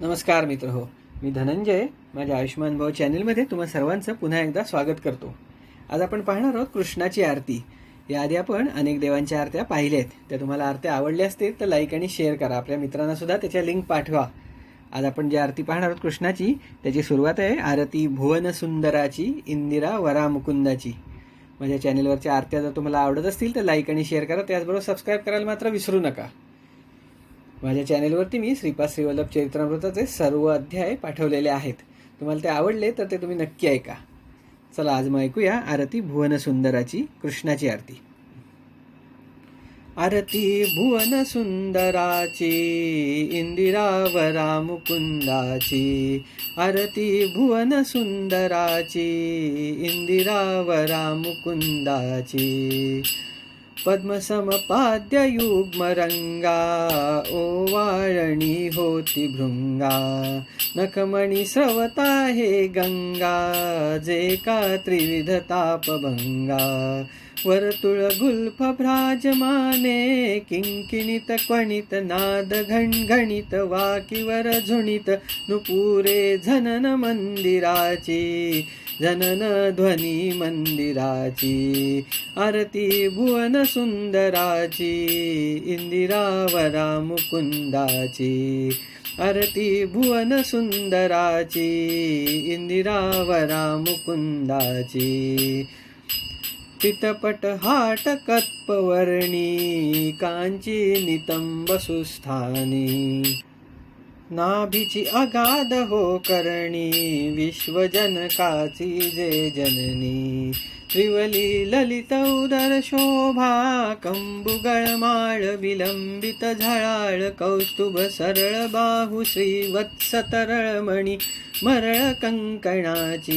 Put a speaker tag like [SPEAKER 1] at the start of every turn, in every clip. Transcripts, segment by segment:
[SPEAKER 1] नमस्कार मित्र हो मी धनंजय. माझ्या आयुष्यमान भाऊ चॅनलमध्ये तुम्हा सर्वांचं पुन्हा एकदा स्वागत करतो. आज आपण पाहणार आहोत कृष्णाची आरती. याआधी आपण अनेक देवांच्या आरत्या पाहिल्या आहेत त्या तुम्हाला आरत्या आवडल्या असतील तर लाईक आणि शेअर करा. आपल्या मित्रांना सुद्धा त्याच्या लिंक पाठवा. आज आपण जी आरती पाहणार आहोत कृष्णाची त्याची सुरुवात आहे आरती भुवन सुंदराची इंदिरा वरा मुकुंदाची माझ्या चॅनलवरच्या आरत्या जर तुम्हाला आवडत असतील तर लाईक आणि शेअर करा. त्याचबरोबर सबस्क्राईब करायला मात्र विसरू नका. माझ्या चॅनेलवरती मी श्रीपाद श्रीवल्लभ चरित्रामृताचे सर्व अध्याय पाठवलेले आहेत. तुम्हाला ते आवडले तर ते तुम्ही नक्की ऐका. चला आज मग ऐकूया आरती भुवन सुंदराची कृष्णाची आरती. आरती भुवन सुंदराची इंदिरावरा मुकुंदाची आरती भुवन सुंदराची इंदिरावरा मुकुंदाची पद्मसमपाद्ययुग्मरङ्गा ओवाळणी होती भृङ्गा। नखमणि स्रवता हे गंगा जे का त्रिविध तापभङ्गा। वर्तुळ गुल्फ भ्राजमाने किंकिणित क्वणित नाद घणघणित वाकिवर झुणित नुपुरे झनन मंदिराची जनन ध्वनी मंदिराची आरती भुवन सुंदराची इंदिरावरा मुकुंदाची आरती भुवन सुंदराची इंदिरावरा मुकुंदाची. चितपट हाट कत्पवर्णी कांची नितंब सुस्थानी. नाभिची अगाध हो करणी विश्वजनकाची जे जननी. त्रिवली ललित उदर शोभा कंबुगळमाळ विलंबित झळाळ कौस्तुभ सरळ बाहू श्रीवत्स तरळमणी मरळ कंकणाची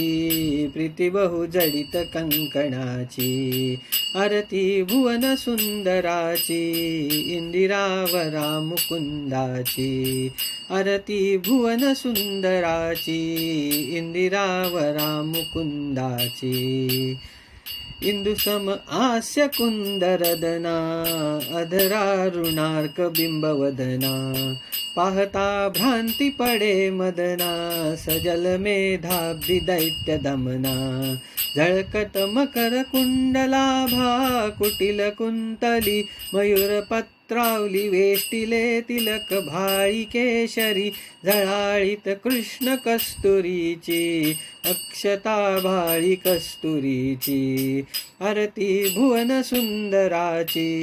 [SPEAKER 1] प्रीती बहु जडित कंकणाची आरती भुवन सुंदराची इंदिरावरा मुकुंदाची आरती भुवन सुंदराची इंदिरावरा मुकुंदाची. इंदुसम आस्य कुंदरदना अधरारुणार्क बिंबवदना पाहता भ्रांती पडे मदना सजल मेधाब्दी दैत्य दमना झळकत मकर कुंडलाभा कुटिल कुंतली मयूर पत्रावली वेष्टिले तिलक भाळी केशरी झळाळीत कृष्ण कस्तुरीची अक्षता भाळी कस्तुरीची आरती भुवन सुंदराची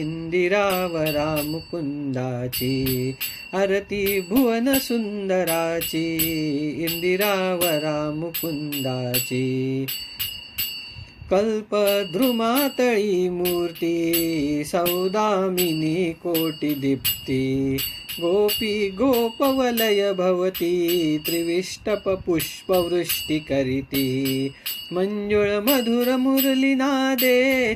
[SPEAKER 1] इंदिरावरा मुकुंदाची आरती भुवन सुंदराची इंदिरावरा मुकुंदाची. कल्पद्रुमातळी मूर्ती सौदामिनी कोटिदीप्ती गोपी गोपवलय भवती त्रिविष्टप पुष्पवृष्टी करीती मंजुळ मधुर मुरलीनादे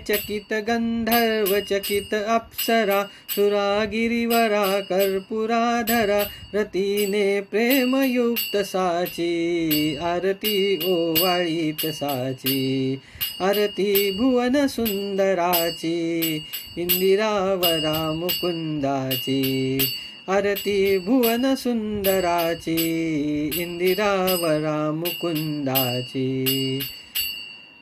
[SPEAKER 1] चकित गंधर्व चकित अप्सरा सुरागिरीवरा कर्पुराधरा रतीने प्रेमयुक्त साची आरती ओवाळीत साची आरती भुवन सुंदराची इंदिरावरा मुकुंदाची. आरती भुवन सुंदराची इंदिरावरा मुकुंदाची.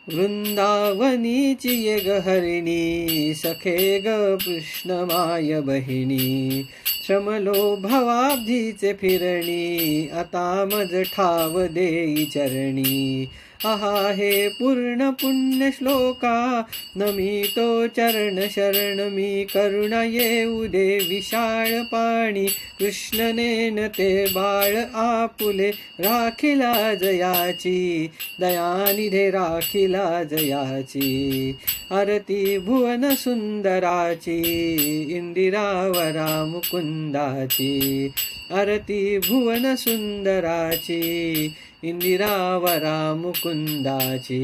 [SPEAKER 1] वृंदावनीची येग हरिणी सखे ग कृष्णमाय बहिणी. श्रमलो भवाब्धीचे फिरणी आता मज ठाव देई चरणी. आहा हे पूर्ण पुण्य श्लोका. नमितो चरण शरण मी करुणा येऊ दे विशाळ पाणी. कृष्णनेन ते बाळ आपुले राखिला जयाची. दयानिधे राखिला जयाची. आरती भुवन सुंदराची. इंदिरावरा मुकुंदाची आरती भुवन सुंदराची. इंदिरावरा मुकुंदाची